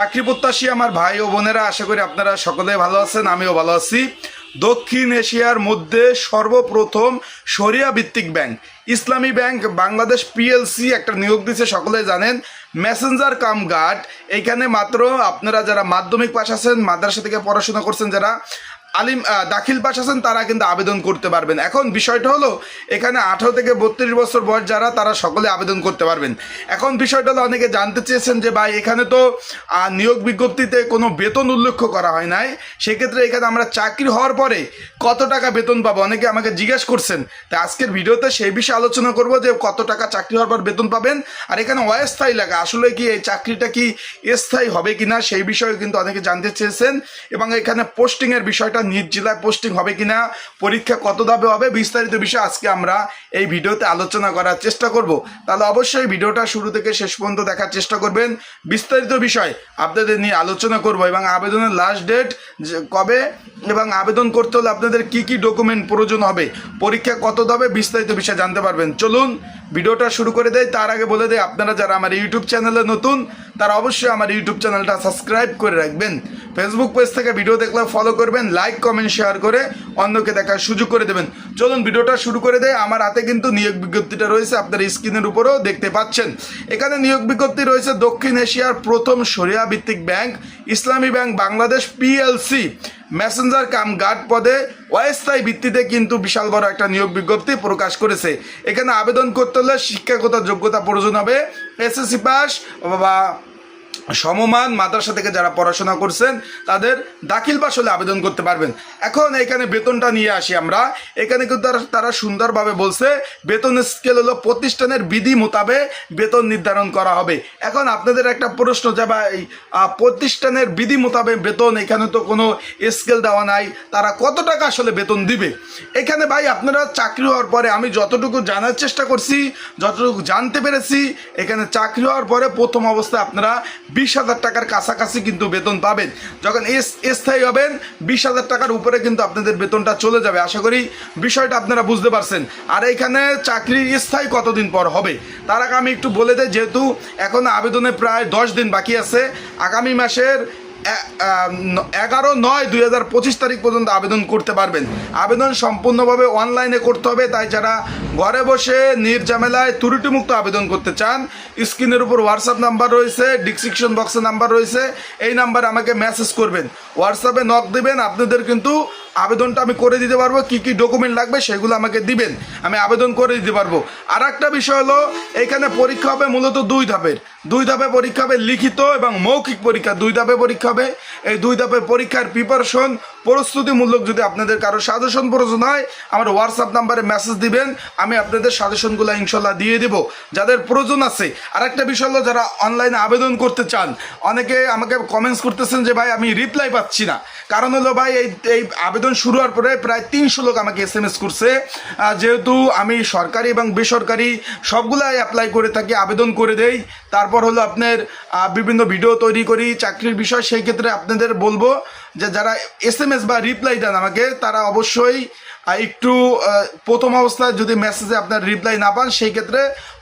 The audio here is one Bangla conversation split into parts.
চাকরি প্রত্যাশী আমার ভাই ও বোনেরা, আশা করি আপনারা সকলে ভালো আছেন, আমিও ভালো আছি। দক্ষিণ এশিয়ার মধ্যে সর্বপ্রথম সরিয়া ভিত্তিক bank, Islami bank, Bangladesh PLC একটা নিয়োগ দিচ্ছে সকলে জানেন। মেসেঞ্জার কাম গার্ড এইখানে মাত্র আপনারা যারা মাধ্যমিক পাশ আছেন, মাদ্রাসা থেকে পড়াশোনা করছেন যারা আলিম দাখিল পাশ আছেন, তারা কিন্তু আবেদন করতে পারবেন। এখন বিষয়টা হলো, এখানে আঠারো থেকে বত্রিশ বছর বয়স যারা, তারা সকলে আবেদন করতে পারবেন। এখন বিষয়টা হলো, অনেকে জানতে চেয়েছেন যে, ভাই, এখানে তো নিয়োগ বিজ্ঞপ্তিতে কোনো বেতন উল্লেখ করা হয় নাই। সেক্ষেত্রে এখানে আমরা চাকরি হওয়ার পরে কত টাকা বেতন পাবো? অনেকে আমাকে জিজ্ঞেস করছেন। তাই আজকের ভিডিওতে সেই বিষয়ে আলোচনা করব যে, কত টাকা চাকরি হওয়ার পর বেতন পাবেন। আর এখানে অস্থায়ী লাগা আসলে কি এই চাকরিটা কি স্থায়ী হবে কিনা, সেই বিষয়ে কিন্তু অনেকে জানতে চেয়েছেন। এবং এখানে পোস্টিংয়ের বিষয়টা নিজ জেলায় পোস্টিং হবে কিনা, পরীক্ষা কত ধাপে হবে, বিস্তারিত বিষয় আজকে আমরা এই ভিডিওতে আলোচনা করার চেষ্টা করব। তাহলে অবশ্যই ভিডিওটা শুরু থেকে শেষ পর্যন্ত দেখার চেষ্টা করবেন। বিস্তারিত বিষয় আপনাদের নিয়ে আলোচনা করব এবং আবেদনের লাস্ট ডেট কবে এবং আবেদন করতে হলে আপনাদের কি কি ডকুমেন্ট প্রয়োজন হবে, পরীক্ষা কত ধাপে, বিস্তারিত বিষয় জানতে পারবেন। চলুন ভিডিওটা শুরু করে দেয় তার আগে বলে দেয় আপনারা যারা আমার ইউটিউব চ্যানেলে নতুন, তারা অবশ্যই আমার ইউটিউব চ্যানেলটা সাবস্ক্রাইব করে রাখবেন। ফেসবুক পেজ থেকে ভিডিও দেখলে ফলো করবেন লাইক কমেন্ট শেয়ার করে অন্যকে দেখার সুযোগ করে দেবেন। চলুন ভিডিওটা শুরু করে দেয় আমার হাতে কিন্তু নিয়োগ বিজ্ঞপ্তিটা রয়েছে, আপনার স্ক্রিনের উপরেও দেখতে পাচ্ছেন। এখানে নিয়োগ বিজ্ঞপ্তি রয়েছে দক্ষিণ এশিয়ার প্রথম সরিয়া ভিত্তিক bank, Islami bank Bangladesh PLC messenger cum guard পদে অস্থায়ী ভিত্তিতে কিন্তু বিশাল বড় একটা নিয়োগ বিজ্ঞপ্তি প্রকাশ করেছে। এখানে আবেদন করতে হলে শিক্ষাগত যোগ্যতা প্রয়োজন হবে। এসএসসি পাস বা সমমান মাদ্রাসা থেকে যারা পড়াশোনা করছেন তাদের দাখিল পাশ হলে আবেদন করতে পারবেন। এখন এখানে বেতনটা নিয়ে আসি আমরা। এখানে কিন্তু তারা সুন্দরভাবে বলছে বেতন স্কেল হলো প্রতিষ্ঠানের বিধি মোতাবেক বেতন নির্ধারণ করা হবে। এখন আপনাদের একটা প্রশ্ন যে আহ, প্রতিষ্ঠানের বিধি মোতাবেক বেতন এখানে তো কোনো স্কেল দেওয়া নাই। তারা কত টাকা আসলে বেতন দিবে? এখানে ভাই আপনারা চাকরি হওয়ার পরে আমি যতটুকু জানার চেষ্টা করছি যতটুকু জানতে পেরেছি এখানে চাকরি হওয়ার পরে প্রথম অবস্থায় আপনারা বিশ হাজার টাকার কাছাকাছি কিন্তু বেতন পাবেন। যখন স্থায়ী হবেন, বিশ হাজার টাকার উপরে কিন্তু আপনাদের বেতনটা চলে যাবে। আশা করি বিষয়টা আপনারা বুঝতে পারছেন। আর এখানে চাকরির স্থায়ী কতদিন পর হবে? তার আগে আমি একটু বলে দেয় যেহেতু এখন আবেদনে প্রায় দশ দিন বাকি আছে, আগামী মাসের এগারো নয় দুই হাজার পঁচিশ তারিখ পর্যন্ত আবেদন করতে পারবেন। আবেদন সম্পূর্ণভাবে অনলাইনে করতে হবে, তাই যারা ঘরে বসে নির্ঝামেলায় ত্রুটিমুক্ত আবেদন করতে চান, স্ক্রিনের উপর হোয়াটসঅ্যাপ নাম্বার রয়েছে ডিসক্রিপশন বক্সে নাম্বার রয়েছে, এই নাম্বারে আমাকে মেসেজ করবেন। হোয়াটসঅ্যাপে নক দেবেন, আপনাদের কিন্তু আবেদনটা আমি করে দিতে পারব, কি কি ডকুমেন্ট লাগবে সেগুলো আমাকে দিবেন, আমি আবেদন করে দিতে পারব। আর একটা বিষয় হলো, এখানে পরীক্ষা হবে মূলত দুই ধাপের। দুই ধাপে পরীক্ষা হবে লিখিত এবং মৌখিক পরীক্ষা। দুই ধাপে পরীক্ষা হবে। এই দুই ধাপে পরীক্ষার প্রিপারেশন প্রস্তুতিমূলক যদি আপনাদের কারও সাজেশন প্রয়োজন হয়, আমার হোয়াটসঅ্যাপ নাম্বারে মেসেজ দিবেন, আমি আপনাদের সাজেশনগুলো ইনশাল্লাহ দিয়ে দেবো। যাদের প্রয়োজন আছে আর একটা বিষয় হলো, যারা অনলাইনে আবেদন করতে চান, অনেকে আমাকে কমেন্টস করতেছেন যে, ভাই, আমি রিপ্লাই পাচ্ছি না। কারণ হলো, ভাই, এই এই আবেদন শুরু হওয়ার পরে প্রায় তিনশো লোক আমাকে এস এম এস করছে যেহেতু আমি সরকারি এবং বেসরকারি সবগুলাই অ্যাপ্লাই করে থাকি, আবেদন করে দেই। তারপর হলো আপনার বিভিন্ন ভিডিও তৈরি করি, চাকরির বিষয়, সেই ক্ষেত্রে আপনাদের বলব যে যারা এস এম এস বা রিপ্লাই দেন আমাকে, তারা অবশ্যই একটু প্রথম অবস্থায় যদি মেসেজে আপনার রিপ্লাই না পান, সেই ক্ষেত্রে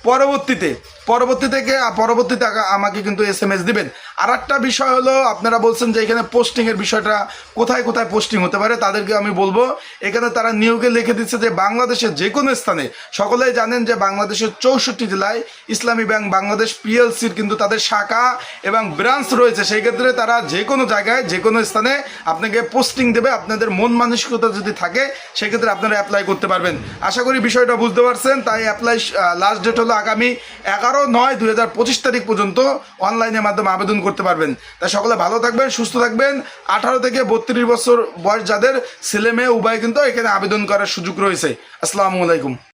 পরবর্তীতে পরবর্তী থেকে পরবর্তীতে আমাকে কিন্তু এস এম এস দিবেন। আর একটা বিষয় হলো, আপনারা বলছেন যে এখানে পোস্টিংয়ের বিষয়টা কোথায় কোথায় পোস্টিং হতে পারে, তাদেরকে আমি বলব। এখানে তারা নিয়োগে লিখে দিচ্ছে যে, বাংলাদেশের যে কোনো স্থানে, সকলেই জানেন যে বাংলাদেশের চৌষট্টি জেলায় ইসলামী ব্যাংক, বাংলাদেশ পিএলসির কিন্তু তাদের শাখা এবং ব্রাঞ্চ রয়েছে। সেই ক্ষেত্রে তারা যে কোনো জায়গায় যে কোনো স্থানে আপনাকে পোস্টিং দেবে। আপনাদের মন মানসিকতা যদি থাকে, সেক্ষেত্রে আপনারা অ্যাপ্লাই করতে পারবেন। আশা করি বিষয়টা বুঝতে পারছেন। তাই অ্যাপ্লাই লাস্ট ডেট হলো আগামী এগারো নয় দুই হাজার পঁচিশ তারিখ পর্যন্ত অনলাইনের মাধ্যমে আবেদন করতে পারবেন। তাই সকলে ভালো থাকবেন, সুস্থ থাকবেন। আঠারো থেকে বত্রিশ বছর বয়স যাদের ছেলে মেয়ে, উভয় কিন্তু এখানে আবেদন করার সুযোগ রয়েছে। আসসালামু আলাইকুম।